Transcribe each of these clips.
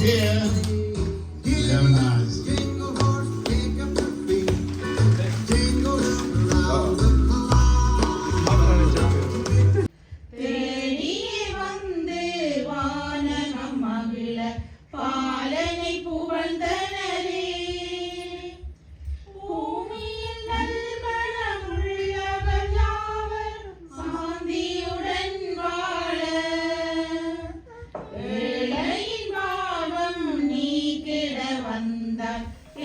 here. Hear them.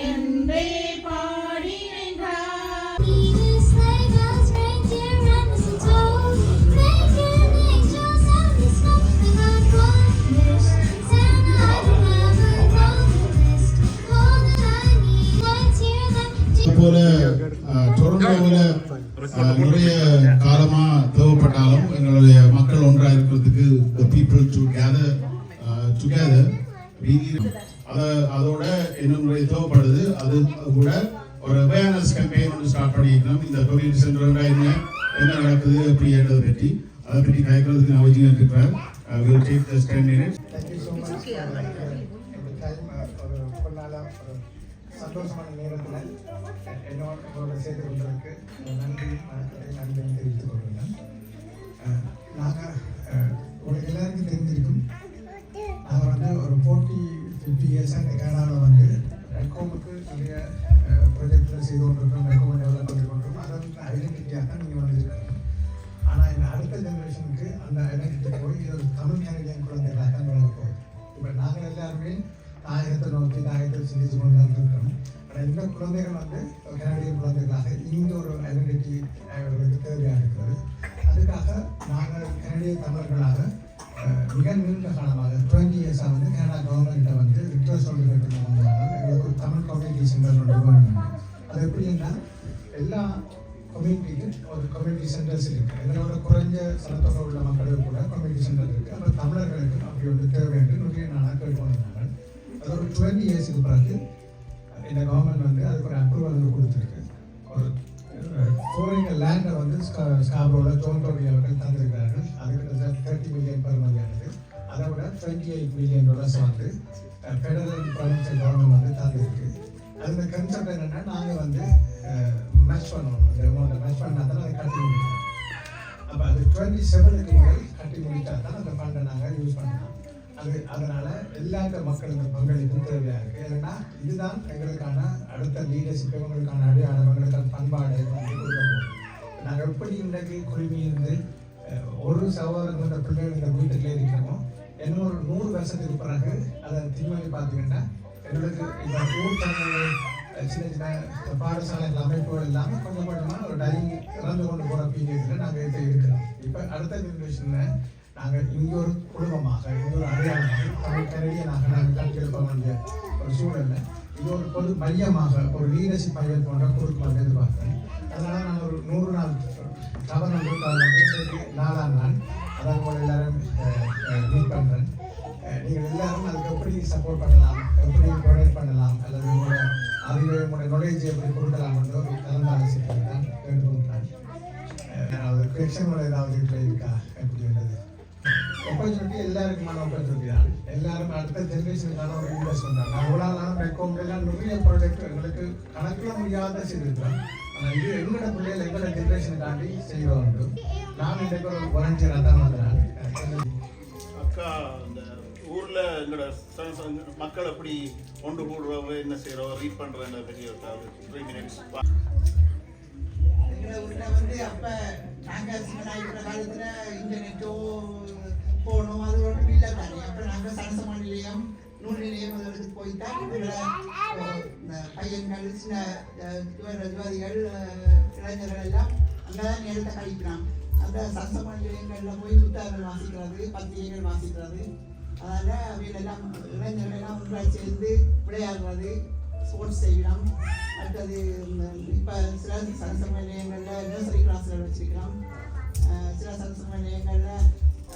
போல நிறைய காலமா தேவைப்பட்டாலும் எங்களுடைய மக்கள் ஒன்றா இருக்கிறதுக்கு பீப்புள் people to அத அதோட இன்னும் நிறைய தேவைப்படுது. அது கூட ஒரு அவேர்னஸ் கேம்பெயின் ஒன்று ஸ்டார்ட் பண்ணியிருக்கோம். இந்த கம்யூனிட்டி சென்டர் என்ன என்ன நடக்குது அப்படின்றத பற்றி. அதை பற்றி கேட்கறதுக்கு நான் வச்சுங்க இருக்கிறேன். Will take this ten minutes சந்தோஷமான நேரத்தில் என்னோட சேர்த்து கொண்டதுக்கு நன்றி வணக்கத்தை நன்றி தெரிவித்துக் கொள்கிறேன். நாங்கள் உங்களுக்கு எல்லாருக்கும் தெரிஞ்சிருக்கும் பிஎஸ்என் இயர்ஸாக வந்து ரெக்கோமுக்கு நிறைய ப்ரொஜெக்டில் செய்து கொண்டிருக்கோம் ரெக்கோமை டெவலப் பண்ணி கொண்டிருக்கோம் அதை வந்து ஐடென்டிட்டியாக தான் நீங்கள் வந்திருக்கீங்க. ஆனால் இந்த அடுத்த ஜென்ரேஷனுக்கு அந்த ஐடென்டிட்டி போய் இது ஒரு தமிழ் கனடியன் குழந்தைகளாக தான் வளர இப்போ நாங்கள் எல்லாருமே தாயகத்தை நோக்கி தாயகத்தை சிந்திச்சு கொண்டு தான் இருக்கிறோம். ஆனால் இந்த குழந்தைகள் வந்து கனடிய குழந்தைகளாக இந்த ஒரு ஐடென்டிட்டி அவர்களுக்கு தேவையாக இருக்கிறது. அதுக்காக நாங்கள் கனடிய தமிழர்களாக மிக நீண்ட காலமாக டுவெண்ட்டி இயர்ஸாக வந்து கனடா சொல்லி எங்களுக்கு ஒரு தமிழ் கம்யூனிட்டி சென்டர் ஒன்று வேணும் அது எப்படின்னா எல்லா கம்யூனிட்டிக்கும் ஒரு கம்யூனிட்டி சென்டர்ஸ் இருக்குது எங்களோட குறைஞ்ச சனத்தொகை உள்ள மக்களுக்கு கூட கம்யூனிட்டி சென்டர் இருக்குது அப்புறம் தமிழர்களுக்கு அப்படி ஒன்று தேவை என்று நிறைய நாளாக கேட்டுக்கொண்டிருந்தாங்க அது ஒரு டுவெண்ட்டி இயர்ஸுக்கு பிறகு இந்த கவர்மெண்ட் வந்து அதுக்கு ஒரு அப்ரூவல் வந்து கொடுத்துருக்கு ஒரு கோரிங்க லேண்டை வந்து ஸ்காப்ரோவில் டோன்டோரி அவர்கள் தந்திருக்கிறார்கள் அது கிட்டத்தட்ட தேர்ட்டி மில்லியன் பெருமதியானது அதை விட டுவெண்ட்டி எயிட் மில்லியன் டாலர்ஸ் வந்து ஃபெடரல் ப்ரொவின்சியல் கவர்மெண்ட் வந்து தந்துருக்கு அதில் கன்செப்ட் என்னென்னா நாங்கள் வந்து மேட்ச் பண்ணணும். அந்த அமௌண்ட்டை மேட்ச் பண்ணால் தான் அதை கட்டி முடியும் அப்போ அது டுவெண்ட்டி செவனுக்கு முதல் கட்டி முடித்தா தான் அந்த ஃபண்டை நாங்கள் யூஸ் பண்ணலாம். அது அதனால் எல்லா மக்களுக்கு பங்களிப்பும் தேவையாக இருக்குது ஏன்னா இதுதான் எங்களுக்கான அடுத்த லீடர்ஷிப் எங்களுக்கான அடையாளம் எங்களுக்கான பண்பாடு கொடுக்க போகும் நாங்கள் எப்படி இன்றைக்கு குழுமி இருந்து ஒரு சகோதரன் பிள்ளைகள் இந்த வீட்டுக்குள்ளே இருக்கிறோமோ என்ன ஒரு நூறு வருஷத்துக்கு பிறகு அதை திரும்பி பார்த்தீங்கன்னா எங்களுக்கு இந்த ஊர் சின்ன சின்ன பாடசாலைகள் அமைப்புகள் இல்லாமல் கொஞ்சம் கொஞ்சமாக ஒரு டைம் இறந்து கொண்டு போகிற பீரியடில் நாங்கள் இதை இருக்கிறோம் இப்போ அடுத்த ஜென்ரேஷனில் நாங்கள் இங்கே ஒரு குடும்பமாக இங்கே ஒரு அடையாளமாக தமிழ் கனடியனாக நாங்கள் கட்டியிருக்க வேண்டிய ஒரு சூழலில் இது ஒரு பொது மையமாக ஒரு லீடர்ஷிப் மையம் போன்ற கொடுக்கணும் எதிர்பார்க்கிறேன். அதனால் நான் ஒரு நூறு நாள் தவறு கொடுத்தாங்க நாலாம் நாள் அதான் உங்களை எல்லாரும் அதாவது ஏதாவது இப்ப இருக்கா அப்படின்றது ஆப்பர்ச்சுனிட்டி எல்லாருக்குமான ஆப்பர்ச்சுனிட்டி தான் எல்லாரும் அடுத்த ஜென்ரேஷனுக்கான ஒரு இன்வெஸ்ட்மெண்ட் தான் நான் இவ்வளோ நாளும் ரெக்கோம் எல்லாம் நிறைய ப்ராடக்ட் எங்களுக்கு கணக்கில் முடியாத செய்திருக்கிறோம் ஆனால் இது எங்களோட பிள்ளைகள் எங்களோட ஜென்ரேஷனுக்காண்டி செய்வோம் வேண்டும் நான் இன்றைக்கு ஒரு வாலண்டியராக தான் வந்தேன் அக்கா அந்த ஊரில் எங்களோட மக்கள் எப்படி ஒன்று கூடுறவங்க என்ன செய்கிறோம் ரீட் பண்றத பெரிய த்ரீ மினிட்ஸ் எங்களை வந்து அப்ப நாங்க சின்ன காலத்தில் காலத்துல இன்டர்நெட்டோ போனோம் அது ஒன்றும் இல்லை தானே அப்ப நாங்க சரசம நிலையம் நூல் நிலையம் அதற்கு போய்தான் இவங்கள இந்த பையன்கள் சின்ன அஹ், இளைஞர்கள் எல்லாம் அங்கதான் நேரத்தை கழிக்கிறான் அந்த சரசம நிலையங்கள்ல போய் புத்தகங்கள் வாசிக்கிறது பத்திரிகைகள் வாசிக்கிறது அதனால அவையிலெல்லாம் இளைஞர்கள் எல்லாம் ஒன்றாய் சேர்ந்து விளையாடுறது ஸ்போர்ட்ஸ் செய்யலாம். அடுத்தது இப்போ சில சரசம நிலையங்களில் நர்சரி கிளாஸ்கள் வச்சுக்கலாம். சில சரசம நிலையங்களில்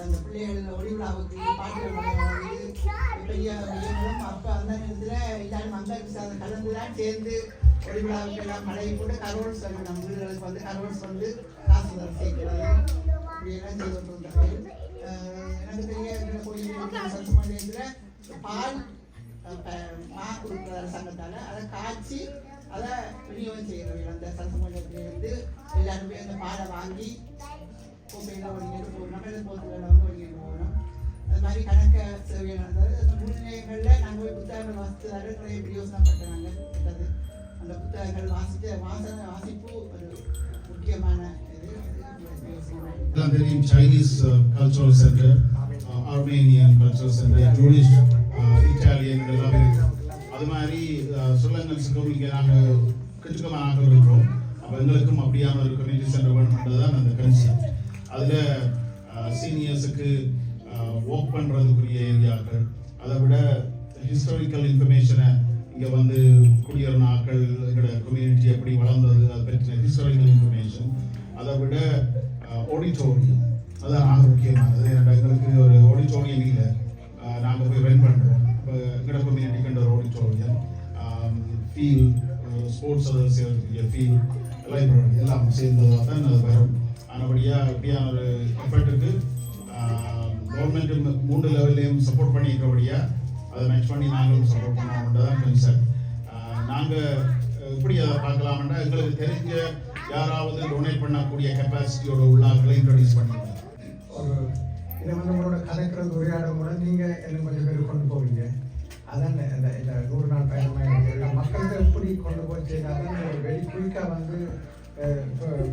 அந்த பிள்ளைகள் ஒளி விழாவுக்கு பாட்டுகள் விளையாடுறது பெரிய மையங்களும் அப்போ அந்த நேரத்தில் எல்லாரும் அந்த அந்த கலந்து தான் சேர்ந்து ஒளி விழாவுக்கு எல்லாம் மழை போட்டு கரோல்ஸ் வந்து நம்ம வீடுகளுக்கு வந்து கரோல்ஸ் வந்து காசு தர சேர்க்கிறது. இப்படியெல்லாம் செய்து கொண்டு எனக்கு தெரிய கோயில் சரசம நிலையத்தில் பால் மா கொடுக்குற சங்கத்தால் அதை காய்ச்சி அதை விநியோகம் செய்கிறவங்க அந்த சங்கத்திலிருந்து எல்லாருமே அந்த பாலை வாங்கி கோப்பையில் ஒடிங்கிட்டு போகணும் இல்லை போகிறதுல வந்து ஒடிங்கிட்டு போகணும் அது மாதிரி கணக்க சேவை நடந்தது அந்த நூல் நிலையங்களில் நாங்கள் போய் புத்தகங்கள் வாசித்து வர நிறைய பிரயோசனப்பட்டாங்க கிட்டது அந்த புத்தகங்கள் வாசித்த வாசனை வாசிப்பு ஒரு முக்கியமான இது பிரயோசனமாக எல்லாம் தெரியும் Chinese cultural centre Armenian cultural centre ஜூடிஷ் Italian எல்லாம் அது மாதிரி சுழங்கல்ஸுக்கும் இங்கே நாங்கள் கிச்சுக்கமாக நாங்கள் இருக்கிறோம் அப்போ எங்களுக்கும் அப்படியான ஒரு கம்யூனிட்டி சென்டர் வேணுன்றது தான் அந்த கன்செப்ட் அதில் சீனியர்ஸுக்கு ஒர்க் பண்ணுறதுக்குரிய ஏரியாக்கள் அதை விட ஹிஸ்டாரிக்கல் இன்ஃபர்மேஷனை இங்கே வந்து குடியேறின ஆக்கள் எங்களோட கம்யூனிட்டி எப்படி வளர்ந்தது அதை பற்றின ஹிஸ்டாரிக்கல் இன்ஃபர்மேஷன் அதை விட ஆடிட்டோரியம் அதான் நாங்கள் முக்கியமானது எங்களுக்கு ஒரு ஆடிட்டோரியம் இல்லை ஃபீல் ஸ்போர்ட்ஸ் அதை செய்யறதுக்கு ஃபீல் லைப்ரரி எல்லாம் சேர்ந்ததாக தான் அது வரும். ஆனபடியாக இப்படியான ஒரு எஃபர்ட்டுக்கு கவர்மெண்ட் மூன்று லெவல்லையும் சப்போர்ட் பண்ணியிருக்கபடியாக அதை மேட்ச் பண்ணி நாங்களும் சப்போர்ட் பண்ணோம்ன்றது தான் கன்சர்ன் நாங்கள் எப்படி அதை பார்க்கலாம்னா எங்களுக்கு தெரிஞ்ச யாராவது டொனேட் பண்ணக்கூடிய கெப்பாசிட்டியோட உள்ளாக்களை இன்ட்ரடியூஸ் பண்ணிருக்காங்க ஒரு இதை வந்து உங்களோட கதைக்கிறது உரையாடும் கூட நீங்கள் எனக்கு கொஞ்சம் பேர் கொண்டு போவீங்க. அதான் இந்த இந்த நூறு நாள் பயணமாக மக்களுக்கு எப்படி கொண்டு போய் செய்தால் ஒரு வெரி குயிக்காக வந்து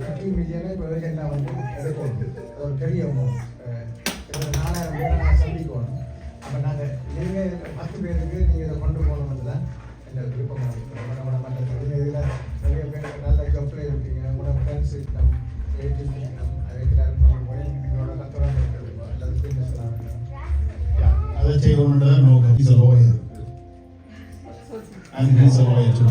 ஃபிஃப்டி மில்லியனை இப்போ ஏஜெண்டா வந்து எடுக்கணும்? அது ஒரு பெரிய நாலாயிரம் பேரை நாங்கள் சந்திக்கணும். அப்போ நாங்கள் நீங்கள் பத்து பேருக்கு நீங்கள் இதை கொண்டு போகணும்னு தான் இந்த விருப்பமாக இருக்குது நம்ம நம்ம மற்றத்தில் இதில் நிறைய பேர் நல்ல ஜப்பில் இருக்கீங்க. உங்களோட ஃப்ரெண்ட்ஸ் இருக்கணும் ரிலேட்டிவ்ஸ் இருக்கணும் அதுக்கு எல்லாரும் போய் எங்களோட கத்துறாங்க இருக்கிறது அதை செய்யணும்ன்றது தான் நோக்கம். Is a and his away too.